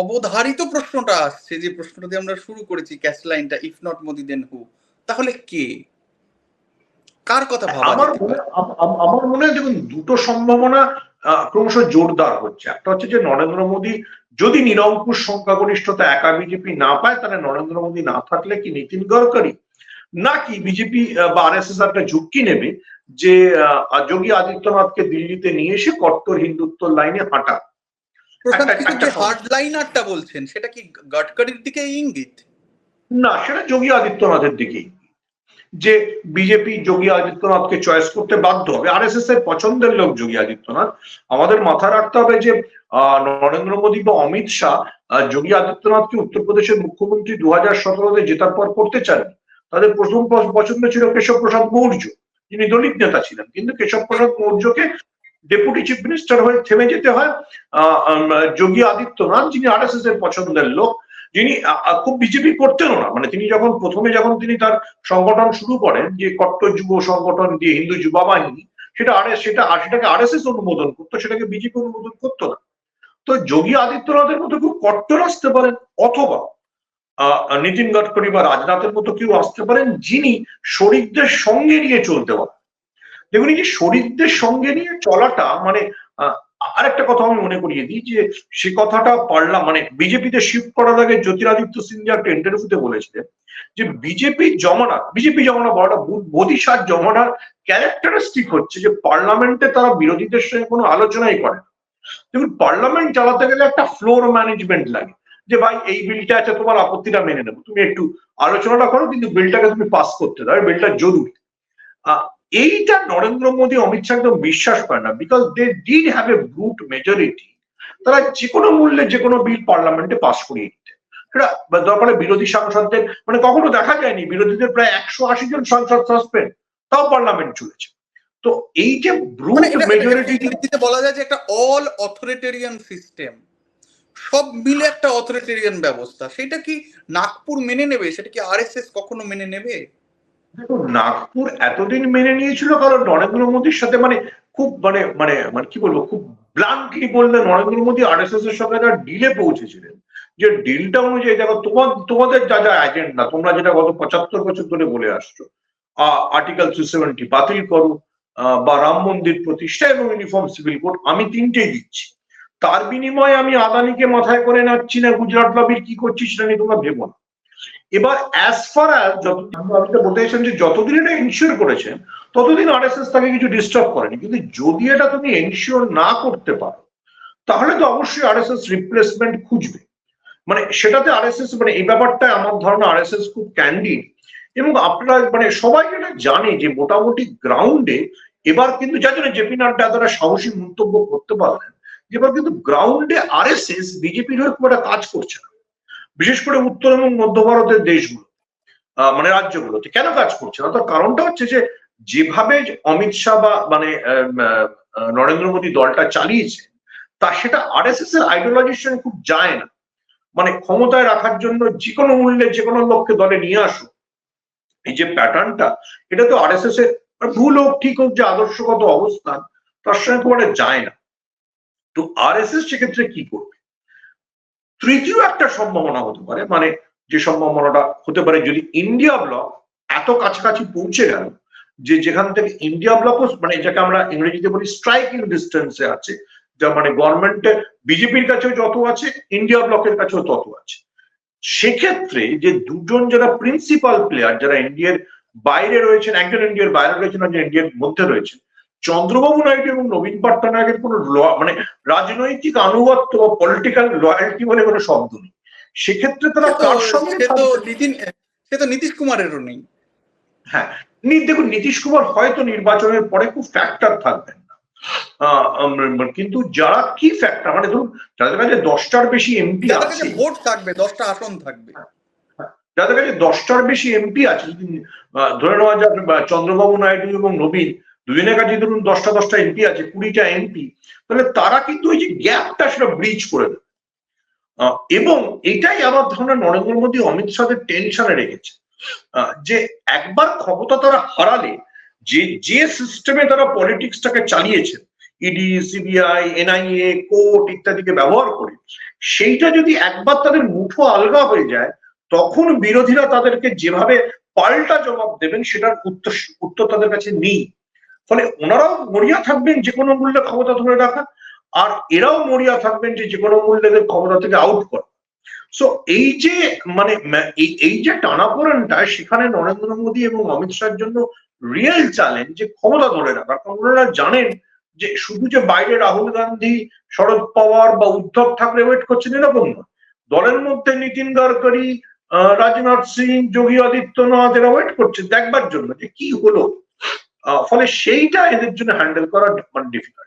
অবধারিত প্রশ্নটা আসছে যে প্রশ্নটা দিয়ে আমরা শুরু করেছি ক্যাশ লাইনটা if not Modi then who তাহলে কে? কার কথা ভাবা আমার মনে আমার মনে হয় দেখুন দুটো সম্ভাবনা ক্রমশ জোরদার হচ্ছে। একটা হচ্ছে যে নরেন্দ্র মোদী যদি নিরঙ্কুশ সংখ্যাগরিষ্ঠতা একা বিজেপি না পায় তাহলে নরেন্দ্র মোদী না থাকলে কি নীতিন গডকরি? নাকি বিজেপি বা আর এস এস একটা ঝুঁকি নেবে যে যোগী আদিত্যনাথকে দিল্লিতে নিয়ে এসে কট্টর হিন্দুত্বর লাইনে হাঁটা? প্রশান্ত কিশোর যে হার্ড লাইনারটা বলছেন সেটা কি গডকারির দিকে ইঙ্গিত? না সেটা যোগী আদিত্যনাথের যে বিজেপি যোগী আদিত্যনাথকে চয়েস করতে বাধ্য হবে আর এস এর পছন্দের লোক যোগী আদিত্যনাথ। আমাদের মাথায় রাখতে হবে যে নরেন্দ্র মোদী বা অমিত শাহ যোগী আদিত্যনাথকে উত্তরপ্রদেশের মুখ্যমন্ত্রী দু হাজার সতেরোতে জেতার পর করতে চান তাদের প্রথম পছন্দ ছিল কেশব প্রসাদ মৌর্য যিনি দলিত নেতা ছিলেন। কিন্তু কেশব প্রসাদ মৌর্যকে ডেপুটি চিফ মিনিস্টার হয়ে থেমে যেতে হয়। যোগী আদিত্যনাথ, যিনি আর এর পছন্দের লোক, যিনি খুব বিজেপি করতেন না। মানে তিনি যখন প্রথমে যখন তিনি তার সংগঠন শুরু করেন, যে কট্টর যুব সংগঠন দিয়ে হিন্দু যুবা বাহিনী, সেটা আর সেটা, আর সেটাকে আর অনুমোদন করতো, সেটাকে বিজেপি অনুমোদন করতো না। তো যোগী আদিত্যনাথের মতো খুব কট্টর আসতে পারেন, অথবা নীতিন গডকরি বা রাজনাথের মতো কেউ আসতে পারেন, যিনি শরিকদের সঙ্গে নিয়ে চলতে পারেন। দেখুন এই যে শরিকদের সঙ্গে নিয়ে চলাটা মানে আহ, আরেকটা কথা আমি মনে করিয়ে দিই যে সে কথাটা পারলাম মানে বিজেপিতে শিফট করার আগে জ্যোতিরাদিত্য সিন্ধিয়া একটা ইন্টারভিউতে বলেছিলেন যে বিজেপি জমানা বিজেপি জমানা মোদী শাহ জমানার ক্যারেক্টারিস্টিক হচ্ছে যে পার্লামেন্টে তারা বিরোধীদের সঙ্গে কোনো আলোচনাই করে না। দেখুন পার্লামেন্ট চালাতে গেলে একটা ফ্লোর ম্যানেজমেন্ট লাগে যে ভাই এই বিলটা আছে তোমার আপত্তিটা মেনে নেব। তুমি একটু আলোচনাটা করো কিন্তু বিলটাকে তুমি পাস করতে দাও বিলটা জরুরি। এইটা নরেন্দ্র মোদী অমিত শাহ একদম বিশ্বাস করে না because they did have a brute majority তারা যে কোনো মূল্যে যে কোনো বিল পার্লামেন্টে পাস করিয়ে দিতে। সেটা দরকারে বিরোধী সাংসদদের মানে কখনো দেখা যায়নি বিরোধীদের প্রায় একশো আশি জন সাংসদ সাসপেন্ড তাও পার্লামেন্ট চলেছে। তো এই যে ব্রুট মানে মেজরিটি বলা যায় যে একটা অল অথরিটেরিয়ান সিস্টেম সব মিলে একটা অথরিটেরিয়ান ব্যবস্থা। সেটা কি নাগপুর মেনে নেবে? সেটা কি আরএসএস কখনো মেনে নেবে? দেখুন নাগপুর এতদিন মেনে নিয়েছিল কারণ নরেন্দ্র মোদীর সাথে মানে খুব মানে মানে মানে কি বলব, খুব ব্লান্টলি বললে Narendra Modi R S S এর সঙ্গে একটা ডিলে পৌঁছেছিলেন। যে ডিলটা অনুযায়ী দেখো, তোমার, তোমাদের যা যা এজেন্ডা তোমরা যেটা গত পঁচাত্তর বছর ধরে বলে আসছো আর্টিকেল থ্রি সেভেন্টি বাতিল করো বা রাম মন্দির প্রতিষ্ঠা এবং ইউনিফর্ম সিভিল কোড আমি তিনটেই দিচ্ছি। তার বিনিময়ে আমি আদানিকে মাথায় করে নাচ্ছি না, গুজরাট লবির কি করছি সেটা নিয়ে তোমরা ভেবো না। এবার অ্যাজ ফার অ্যাজ যত আমি তো বলতে চাইছেন যে যতদিন এটা ইনশিওর করেছেন ততদিন আর এস এস তাকে কিছু ডিস্টার্ব করেনি। কিন্তু যদি এটা তুমি এনশিওর না করতে পারো, তাহলে তো অবশ্যই আর এস এস রিপ্লেসমেন্ট খুঁজবে। মানে সেটাতে আর এস এস মানে এই ব্যাপারটা আমার ধারণা আর এস এস খুব ক্যান্ডিড এবং আপনারা মানে সবাই এটা জানে যে মোটামুটি গ্রাউন্ডে এবার কিন্তু যার জন্য জেপি নাড্ডা তারা সাহসী মন্তব্য করতে পারলেন এবার কিন্তু গ্রাউন্ডে আর এস এস বিজেপির হয়ে খুব একটা কাজ করছে না। বিশেষ করে উত্তর এবং মধ্য ভারতের দেশগুলো মানে রাজ্যগুলোতে কেন কাজ করছে না? তার কারণটা হচ্ছে যে, যেভাবে অমিত শাহ বা মানে নরেন্দ্র মোদী দলটা চালিয়েছে, তা সেটা আর এস এস এর আইডিওলজির সঙ্গে খুব যায় না। মানে ক্ষমতায় রাখার জন্য যে কোনো মূল্যে যে কোনো লোককে দলে নিয়ে আসুক, এই যে প্যাটার্নটা এটা তো আর এস এস এর মানে ভুল হোক, ঠিক হোক, যে আদর্শগত অবস্থান, তার সঙ্গে খুব একটা যায় না। তো আর এস এস সেক্ষেত্রে কি করবে? তৃতীয় একটা সম্ভাবনা হতে পারে মানে যে সম্ভাবনাটা হতে পারে যদি ইন্ডিয়া ব্লক এত কাছাকাছি পৌঁছে গেল, যে যেখান থেকে ইন্ডিয়া ব্লকও মানে যাকে আমরা ইংরেজিতে বলি স্ট্রাইকিং ডিস্টেন্সে আছে যা মানে গভর্নমেন্টের বিজেপির কাছেও যত আছে ইন্ডিয়া ব্লকের কাছেও তত আছে। সেক্ষেত্রে যে দুজন যারা প্রিন্সিপাল প্লেয়ার যারা ইন্ডিয়ার বাইরে রয়েছেন, একজন ইন্ডিয়ার বাইরে রয়েছেন ইন্ডিয়ার মধ্যে রয়েছেন চন্দ্রবাবু নাইডু এবং নবীন পট্টনায়কের কোনো মানে রাজনৈতিক আনুগত্য বা পলিটিক্যাল লয়ালটি বলে কোনো শব্দ নেই। সেক্ষেত্রে তারা কার সঙ্গে? নীতিন সে তো নীতিশ কুমারেরও নেই। হ্যাঁ। দেখুন নীতিশ কুমার হয়তো নির্বাচনের পরে খুব ফ্যাক্টর থাকবেন কিন্তু যারা কি ফ্যাক্টর মানে ধরুন যাদের কাছে দশটার বেশি এমপি আছে ভোট থাকবে দশটা আসন থাকবে। যাদের কাছে দশটার বেশি এমপি আছে ধরে নেওয়া যাক চন্দ্রবাবু নাইডু এবং নবীন দুজনের কাছে ধরুন দশটা দশটা এমপি আছে, কুড়িটা এমপি তাহলে তারা কিন্তু ওই যে গ্যাপটা সেটা ব্রিজ করে দেবে। এবং এটাই আমার ধারণা নরেন্দ্র মোদী অমিত শাহের টেনশনে রেখেছে। যে একবার ক্ষমতা তারা হারালে, যে যে সিস্টেমে তারা পলিটিক্সটাকে চালিয়েছেন ইডি সিবিআই এনআইএ কোর্ট ইত্যাদিকে ব্যবহার করে, সেইটা যদি একবার তাদের মুঠো আলগা হয়ে যায়, তখন বিরোধীরা তাদেরকে যেভাবে পাল্টা জবাব দেবেন, সেটার উত্তর উত্তর তাদের কাছে নেই। ফলে ওনারাও মরিয়া থাকবেন যে কোনো মূল্যে ক্ষমতা ধরে রাখা, আর এরাও মরিয়া থাকবেন যে যে কোনো মূল্যে ক্ষমতা থেকে আউট করা। সো এই যে মানে এই যে টানাপোড়েনটা, সেখানে নরেন্দ্র মোদী এবং অমিত শাহের জন্য রিয়েল চ্যালেঞ্জ যে ক্ষমতা ধরে রাখা। কারণ ওনারা জানেন যে শুধু যে বাইরে রাহুল গান্ধী, শরদ পাওয়ার বা উদ্ধব ঠাকরে ওয়েট করছেন এরকম নয়। দলের মধ্যে নীতিন গাডকারি রাজনাথ সিং, যোগী আদিত্যনাথ এরা ওয়েট করছে দেখবার জন্য যে কি হলো। ফলে সেইটা এদের জন্য হ্যান্ডেল করা ডিফিকাল্ট